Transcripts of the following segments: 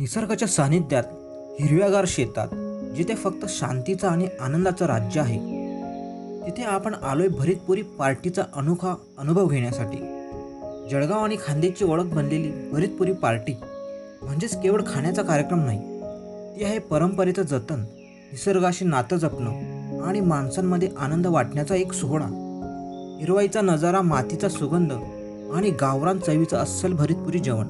निसर्गाच्या सानिध्यात हिरव्यागार शेतात जिथे फक्त शांतीचं आणि आनंदाचं राज्य आहे तिथे आपण आलोय भरीतपुरी पार्टीचा अनोखा अनुभव घेण्यासाठी. जळगाव आणि खांदेची ओळख बनलेली भरीतपुरी पार्टी म्हणजेच केवळ खाण्याचा कार्यक्रम नाही ती आहे परंपरेचं जतन निसर्गाशी नातं जपणं आणि माणसांमध्ये आनंद वाटण्याचा एक सोहळा. हिरवाईचा नजारा मातीचा सुगंध आणि गावरान चवीचं अस्सल भरीतपुरी जेवण.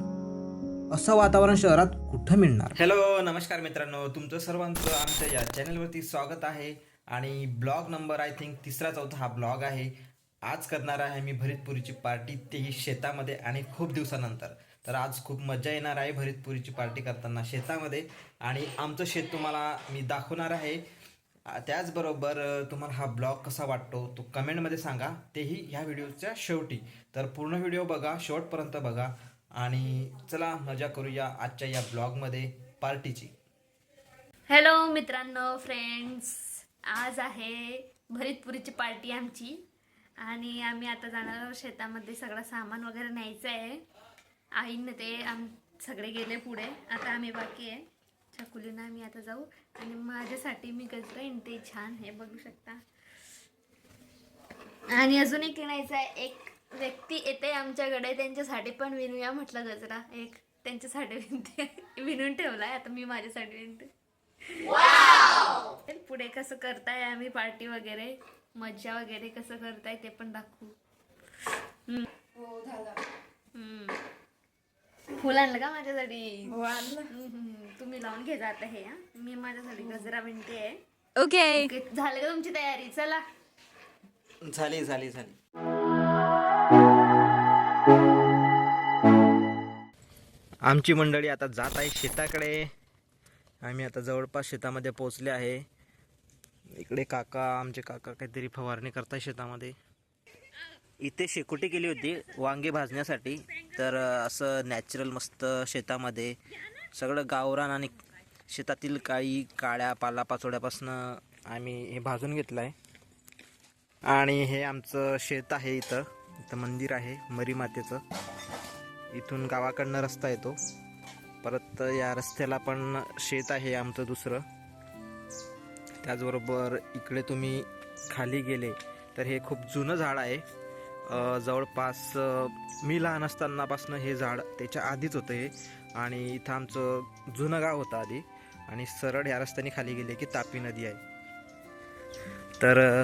असं वातावरण शहरात कुठं मिळणार. हॅलो नमस्कार मित्रांनो. तुमचं सर्वांचं आमच्या या चॅनलवरती स्वागत आहे. आणि ब्लॉग नंबर आय थिंक तिसरा चौथा हा ब्लॉग आहे. आज करणार आहे मी भरीतपुरीची पार्टी तेही शेतामध्ये आणि खूप दिवसानंतर. तर आज खूप मजा येणार आहे भरीतपुरीची पार्टी करताना शेतामध्ये. आणि आमचं शेत तुम्हाला मी दाखवणार आहे. त्याचबरोबर तुम्हाला हा ब्लॉग कसा वाटतो तो कमेंटमध्ये सांगा. तेही ह्या व्हिडिओच्या शेवटी. तर पूर्ण व्हिडिओ बघा शेवटपर्यंत बघा. आणि चला मजा करूया आजच्या या ब्लॉगमध्ये पार्टीची. हॅलो मित्रांनो फ्रेंड्स आज आहे भरीतपुरीची पार्टी आमची. आणि आम्ही आता जाणार आहोत शेतामध्ये सगळं सामान वगैरे न्यायचं आहे आईनं ते आम सगळे गेले पुढे. आता आम्ही बाकी आहे. छकुलीनं आम्ही आता जाऊ. आणि माझ्यासाठी मी गजरा ते छान हे बघू शकता. आणि अजून एक न्यायचं आहे एक व्यक्ती येते आमच्याकडे त्यांच्यासाठी पण विणूया म्हटलं गजरा. एक त्यांच्यासाठी विणते विणून ठेवलाय आता मी माझ्यासाठी विणते तर पुढे कसं करताय आम्ही पार्टी वगैरे? मज्जा वगैरे कसं करताय ते पण दाखवू. हम्म. हम्म. फुल आणलं का माझ्यासाठी? हम्म. तुम्ही लावून घे जात हे हा. मी माझ्यासाठी गजरा विणते आहे. ओके ओके, झालं का तुमची तयारी? चला. झाली झाली झाली. आमची मंडळी आता जात आहे शेताकडे. आम्ही आता जवळपास शेतामध्ये पोचले आहे. इकडे काका आमचे काका काहीतरी फवारणी करताय शेतामध्ये. इथे शेकोटी केली होती वांगे भाजण्यासाठी. तर असं नॅचरल मस्त शेतामध्ये सगळं गावरान आणि शेतातील काळी काळ्या पालापाचोड्यापासून आम्ही हे भाजून घेतलं आहे आणि हे आमचं शेत आहे इथं. इथं मंदिर आहे मरी मातेचं. इथून गावाकडनं रस्ता येतो. परत या रस्त्याला पण शेत आहे आमचं दुसरं. त्याचबरोबर इकडे तुम्ही खाली गेले तर हे खूप जुनं झाड आहे. जवळपास मी लहान असतानापासून हे झाड त्याच्या आधीच होतं हे. आणि इथं आमचं जुनं गाव होतं आधी. आणि सरळ या रस्त्याने खाली गेले की तापी नदी आहे. तर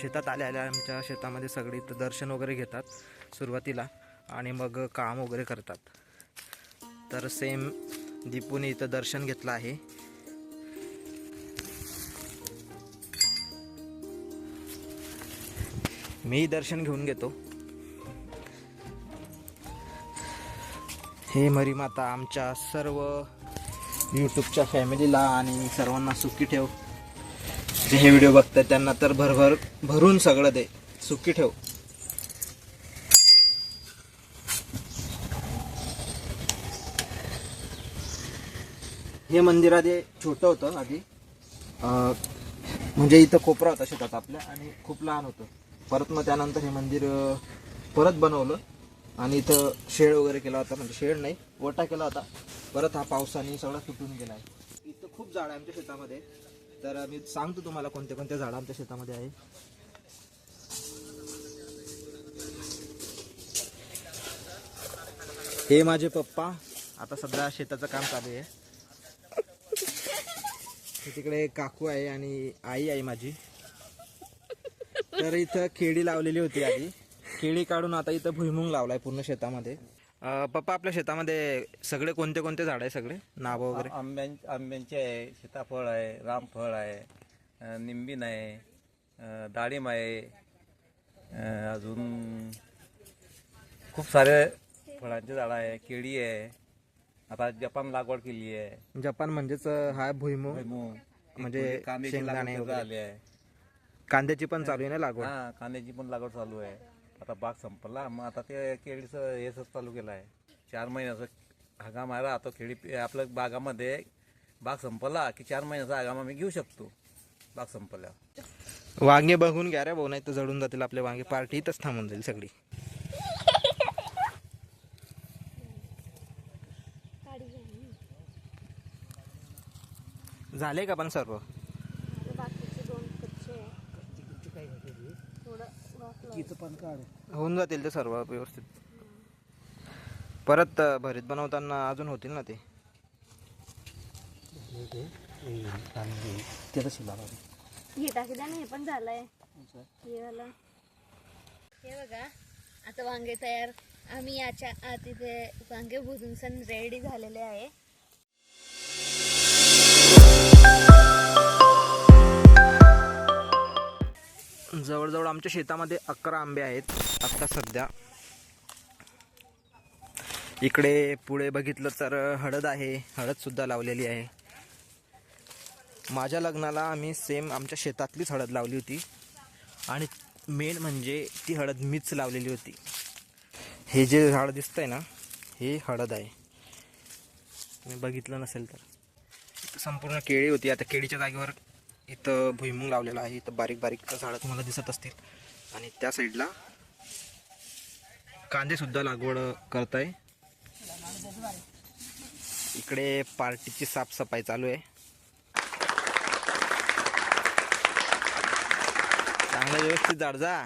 शेतात आल्या आल्या आमच्या शेतामध्ये सगळे इथं दर्शन वगैरे घेतात सुरुवातीला. आणि मग काम वगैरे करतात. तर सेम दीपूने इथं दर्शन घेतलं आहे. मी दर्शन घेऊन घेतो. हे मरी माता आमच्या सर्व यूट्यूबच्या फॅमिलीला आणि सर्वांना सुखी ठेव. जे हे व्हिडिओ बघतात त्यांना तर भरभर भरून सगळं दे. सुखी ठेव. हे मंदिर आधी छोटं होतं आधी. म्हणजे इथं कोपरा होता शेतात आपल्या आणि खूप लहान होतं. परत मग त्यानंतर हे मंदिर परत बनवलं. आणि इथं शेड वगैरे केला होता. म्हणजे शेड नाही वटा केला होता. परत हा पावसाने सगळा तुटून गेला आहे इथं खूप झाड आहे आमच्या शेतामध्ये. तर मी सांगतो तुम्हाला कोणते कोणते झाड आमच्या शेतामध्ये आहे. हे माझे पप्पा. आता सध्या शेताचं काम चालू आहे. तिकडे काकू आहे आणि आई आहे माझी. तर इथं केळी लावलेली होती आधी केळी काढून आता इथं भुईमुंग लावलाय पूर्ण शेतामध्ये. पप्पा आपल्या शेतामध्ये सगळे कोणते कोणते झाड आहे सगळे? नाव वगैरे? आंब्यां आंब्यांचे आहे सीताफळ आहे रामफळ आहे निंबीन आहे डाळिंब आहे अजून खूप सारे फळांचे झाडं आहे केळी आहे. आता जपान लागवड केली आहे. जपान म्हणजेच हा भुईमुंग भुईमुग म्हणजे कांद्याची शेंगदाणे लागवड वगैरे. झाली आहे. कांद्याची पण चालू आहे ना लागवड? हा कांद्याची पण लागवड चालू आहे. आता बाग संपला. मग आता ते केळीचं हेच चालू केलं आहे. चार महिन्याचं हंगाम आहे राहतो केळी आपल्या बागामध्ये बाग संपला की चार महिन्याचा हंगाम आम्ही घेऊ शकतो. बाग संपल्यावर. वांगे बघून घ्या रे भाऊ नाही तर जळून जातील आपले वांगे. पार्टी इथंच थांबून जाईल सगळी. झाले का पण सर्व? बाकीचे दोन कच्चे आहे थोडं वाफलं. होऊन जातील ते सर्व व्यवस्थित. परत भरीत बनवताना अजून होतील ना ते? हे टाकी द्या ना हे पण झालंय. हे वालं. हे बघा आता वांगे तयार. आम्ही याच्या आत इथे वांगे भुजून सण रेडी झालेले आहे. जवळजवळ आमच्या शेतामध्ये अकरा आंबे आहेत. आत्ता सध्या इकडे पुढे बघितलं तर हळद आहे. हळदसुद्धा लावलेली आहे. माझ्या लग्नाला आम्ही सेम आमच्या शेतातलीच हळद लावली होती. आणि मेन म्हणजे ती हळद मीच लावलेली होती. हे जे झाड दिसतंय ना हे हळद आहे. तुम्ही बघितलं नसेल तर. संपूर्ण केळी होती. आता केळीच्या जागेवर इथं भुईमुंग लावलेला आहे. इथं बारीक बारीक झाडं तुम्हाला दिसत असतील. आणि त्या साईडला कांदेसुद्धा लागवड करत आहे इकडे पार्टीची साफसफाई चालू आहे. चांगलं व्यवस्थित झाड जा.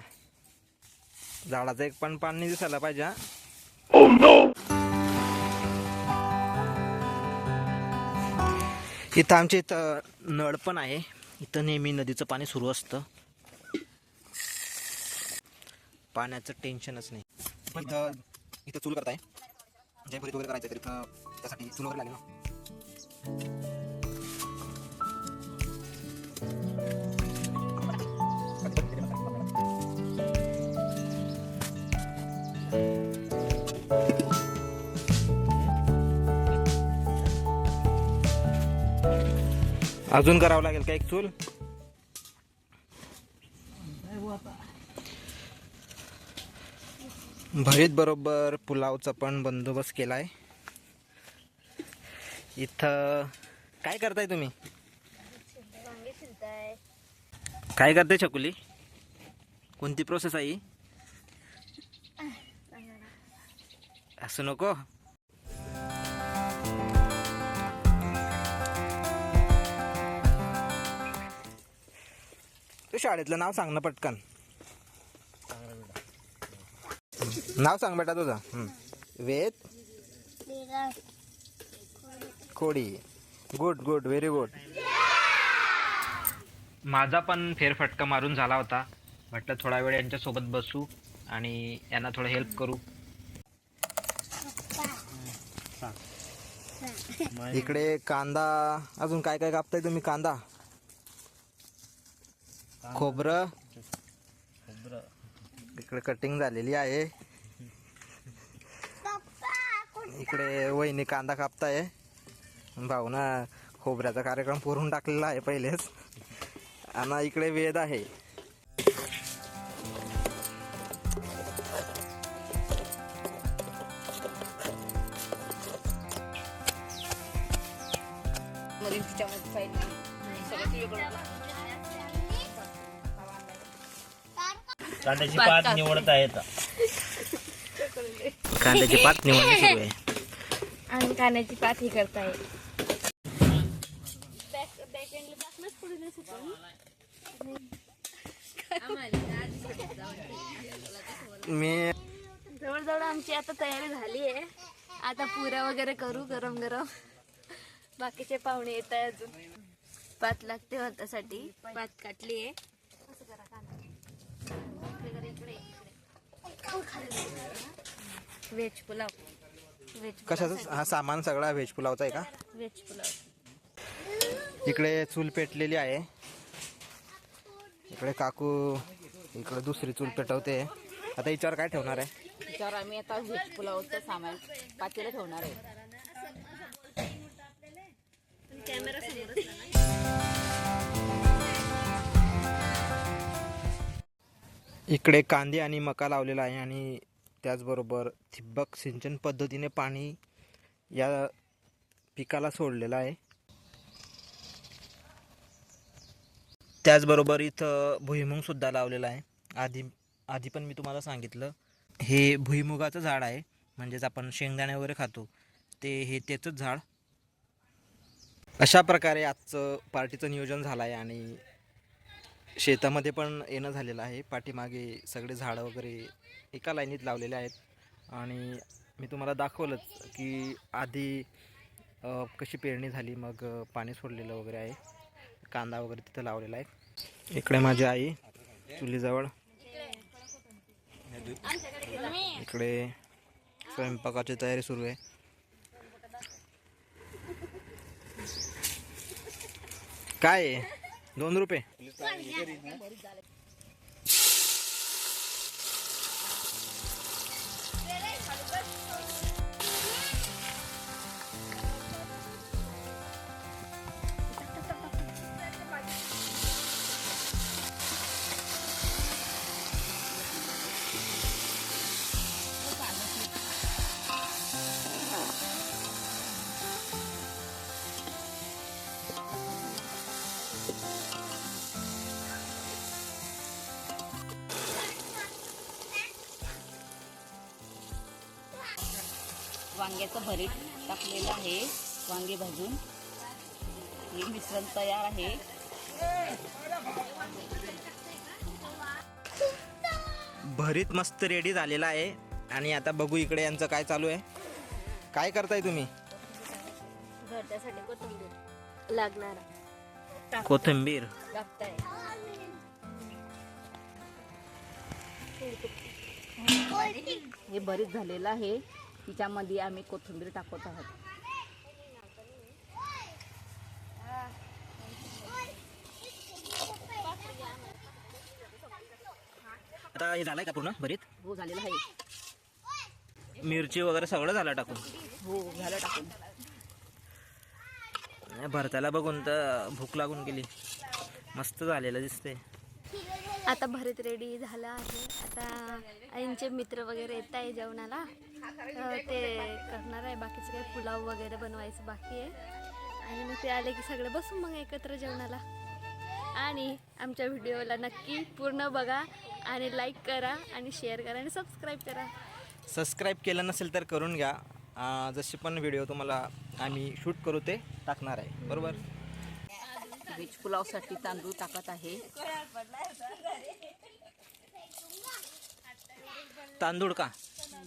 झाडाचं एक पण पाणी दिसायला पाहिजे हा. इथं आमच्या इथं नळ पण आहे. इथं नेहमी नदीचं पाणी सुरू असतं. पाण्याचं टेन्शनच नाही. इथं इथं चूल करताय. जे वगैरे करायचं तर इथं त्यासाठी चूल वगैरे लागेल ना. अजून करावं लागेल का एक चूल? भरीत बरोबर पुलावचा पण बंदोबस्त केलाय. इथं काय करताय तुम्ही? काय करते छकुली? कोणती प्रोसेस आहे? असं नको? शाळेतलं नाव सांग ना पटकन. नाव सांग बेटा तुझं. वेद? कोडी गुड गुड व्हेरी गुड माझा पण फेरफटका मारून झाला होता. म्हटलं थोडा वेळ यांच्यासोबत बसू आणि यांना थोडं हेल्प करू. इकडे कांदा अजून काय काय कापताय तुम्ही कांदा? खोबरं. इकडे कटिंग झालेली आहे. इकडे वहिनी कांदा कापताय. भाऊ ना खोबऱ्याचा कार्यक्रम पुरून टाकलेला आहे पहिलेच. आणि इकडे वेद आहे. कांद्याची पात निवडत आहेत कांद्याची पात निवडणी सुरू आहे आणि कांद्याची पात ही करताय. मी जवळजवळ आमची आता तयारी झाली आहे. आता पुऱ्या वगैरे करू गरम गरम. बाकीचे पाहुणे येत आहे अजून. पात लागते भातासाठी पात काटली आहे. व्हेज पुलाव व्हेज कशाचं हा सामान सगळा व्हेज पुलावचा आहे का? व्हेज पुलाव इकडे चूल पेटलेली आहे. इकडे काकू इकडे दुसरी चूल पेटवते. आता याच्यावर काय ठेवणार आहे? त्याच्यावर आम्ही आता व्हेज पुलावचं सामान पातेलं ठेवणार आहे. कॅमेरा इकडे कांदे आणि मका लावलेला आहे आणि त्याचबरोबर ठिबक सिंचन पद्धतीने पाणी या पिकाला सोडलेलं आहे. त्याचबरोबर इथं भुईमुगसुद्धा लावलेला आहे. आधी आधी पण मी तुम्हाला सांगितलं हे भुईमुगाचं झाड आहे म्हणजेच आपण शेंगदाणे वगैरे खातो ते हे त्याचंच झाड. अशा प्रकारे आजचं पार्टीचं नियोजन झालं आहे आणि शेतामध्ये पण येणं झालेलं आहे. पाठीमागे सगळे झाडं वगैरे एका लाईनीत लावलेले आहेत. आणि मी तुम्हाला दाखवलंच की आधी कशी पेरणी झाली मग पाणी सोडलेलं वगैरे आहे. कांदा वगैरे तिथं लावलेला आहे. इकडे माझी आई चुलीजवळ. इकडे स्वयंपाकाची तयारी सुरू आहे. काय आहे? दोन रुपये. वांग्याचं भरीत टाकलेलं आहे. वांगे भाजून. हे मिश्रण तयार आहे. भरीत मस्त रेडी झालेला आहे. आणि आता बघू इकडे यांचं काय चालू आहे. काय करताय तुम्ही? कोथिंबीर लागणार. कोथिंबीर. लागताय हे भरीत झालेलं आहे. तिच्यामध्ये आम्ही कोथिंबीर टाकत आहोत. आता हे झालंय का पूर्ण भरीत? हो झालेलं आहे. मिरची वगैरे सगळं झालं टाकून? हो झालं टाकून. भरताला बघून तर भूक लागून गेली. मस्त झालेलं दिसते आता भरत रेडी झालं आहे. आता आईंचे मित्र वगैरे येत आहे जेवणाला. ते करणार आहे. बाकीचं काही पुलाव वगैरे बनवायचं बाकी आहे. आणि मग ते आले की सगळे बसू मग एकत्र जेवणाला. आणि आमच्या व्हिडिओला नक्की पूर्ण बघा आणि लाईक करा आणि शेअर करा आणि सबस्क्राईब करा. सबस्क्राईब केलं नसेल तर करून घ्या. जसे पण व्हिडिओ तुम्हाला आम्ही शूट करू ते टाकणार आहे. बरोबर? व्हेज पुलावसाठी तांदूळ टाकत आहे. तांदूळ का?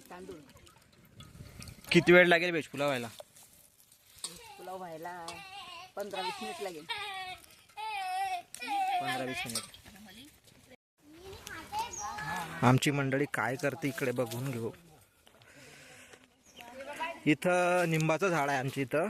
तांदूळ. किती वेळ लागेल व्हेज पुलाव व्हायला? पुलाव व्हायला पंधरा वीस मिनिट लागेल. पंधरा वीस मिनिट. आमची मंडळी काय करते इकडे बघून घेऊ. इथं निंबाचं झाड आहे आमच्या इथं.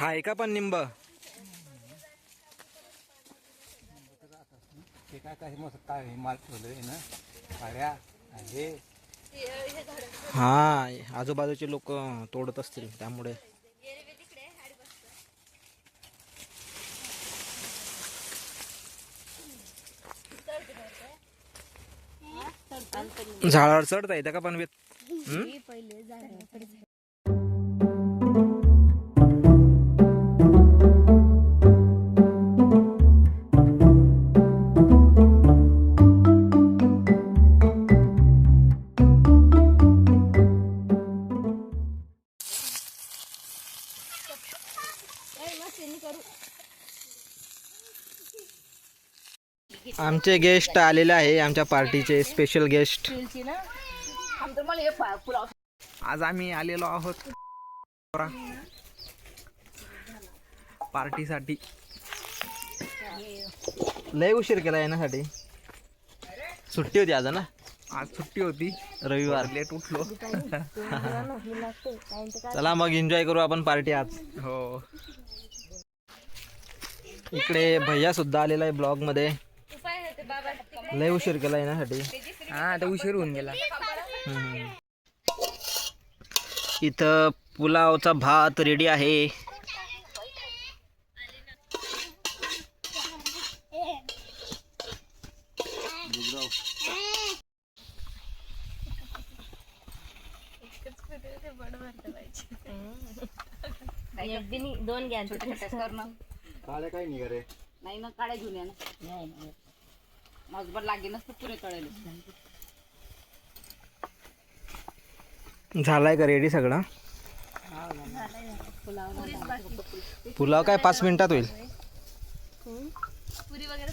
आहे का पण निंब. ते काय काय मस्त काय हे माल ठेवलंय ना पाड्या हे. हा आजूबाजूचे लोक तोडत असतील त्यामुळे. झाडावर चढता येतं का पण आमचे गेस्ट आलेले आहे आमच्या पार्टीचे स्पेशल गेस्ट पुलाव आज आम्ही आलेलो आहोत पार्टीसाठी. लय उशीर केला येण्यासाठी सुट्टी होती आज ना? आज सुट्टी होती. रविवार. लेट उठलो. चला मग एन्जॉय करू आपण पार्टी आज. हो. इकडे भैया सुद्धा आलेला आहे ब्लॉगमध्ये लय उशीर केला येण्यासाठी हा आता उशीर होऊन गेला. इथं पुलावचा भात रेडी आहे. दोन घ्या छोटे छोटे कर ना. काळे काय निघाले नाही. ना काळे घेऊन या ना माझबर लागेनच तर पुरे कळेल झालाय का रेडी सगळा? पुलाव काय पाच मिनिटात होईल? पुरी वगैरे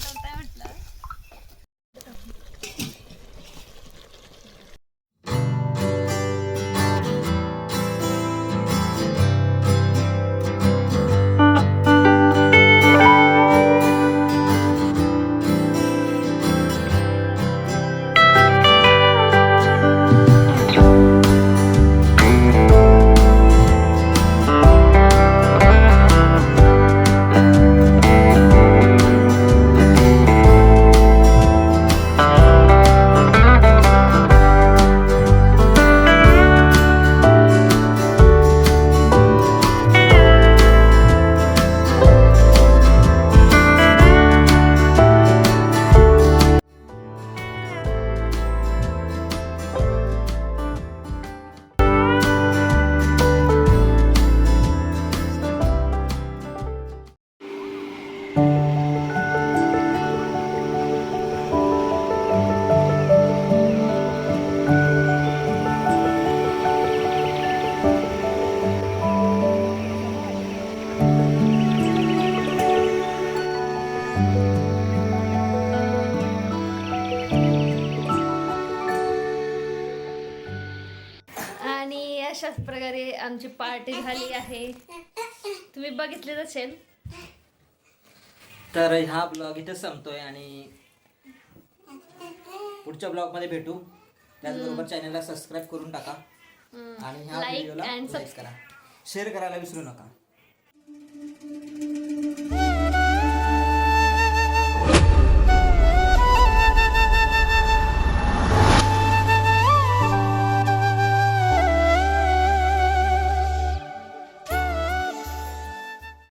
आमची पार्टी झाली आहे. तुम्ही बघितलेच असेल तर हा ब्लॉग इथेच संपतोय आणि पुढच्या ब्लॉगमध्ये भेटू. त्याचबरोबर चॅनलला सबस्क्राईब करून टाका. आणि ह्या Like व्हिडिओला लाईक करा. शेअर करायला विसरू नका.